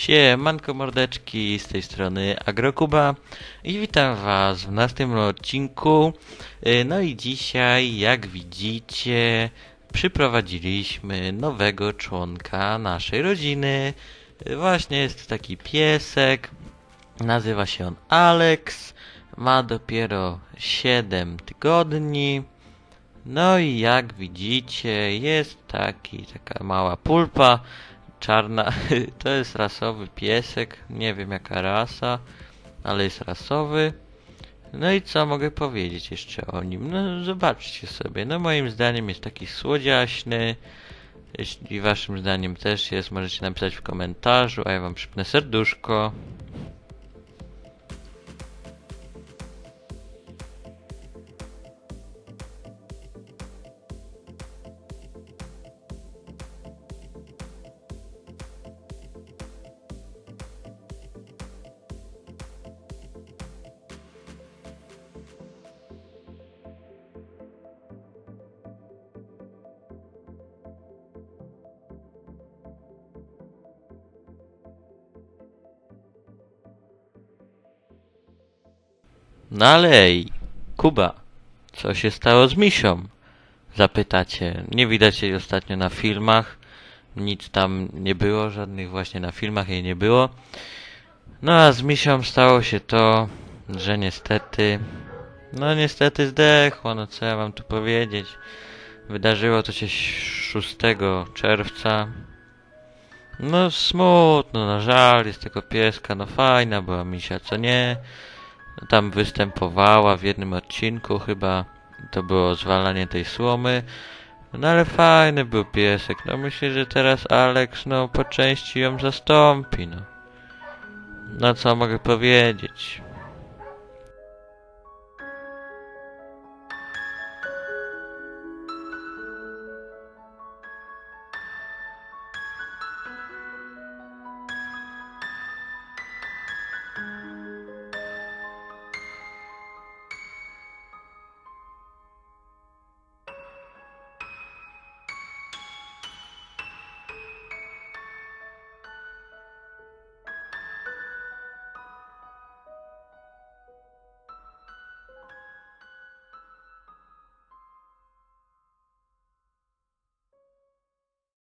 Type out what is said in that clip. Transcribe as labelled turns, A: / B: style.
A: Siemanko mordeczki, z tej strony Agrokuba i witam was w następnym odcinku. Y, No i dzisiaj, jak widzicie, przyprowadziliśmy nowego członka naszej rodziny. Y, Właśnie jest taki piesek, nazywa się on Alex, ma dopiero 7 tygodni. No i jak widzicie, jest taki, taka mała pulpa czarna. To jest rasowy piesek, nie wiem jaka rasa, ale jest rasowy. No i co mogę powiedzieć jeszcze o nim? No zobaczcie sobie, no moim zdaniem jest taki słodziaśny. Jeśli waszym zdaniem też jest, możecie napisać w komentarzu, a ja wam przypnę serduszko. No ale ej, Kuba, co się stało z misią? Zapytacie. Nie widać jej ostatnio na filmach. Nic tam nie było, żadnych właśnie na filmach jej nie było. No a z misią stało się to, że niestety, no niestety zdechła, no co ja wam tu powiedzieć. Wydarzyło to się 6 czerwca. No smutno, no żal jest tego pieska, no fajna była misia, co nie? Tam występowała w jednym odcinku chyba. To było zwalanie tej słomy. No ale fajny był piesek. No myślę, że teraz Alex no po części ją zastąpi, no. No co mogę powiedzieć?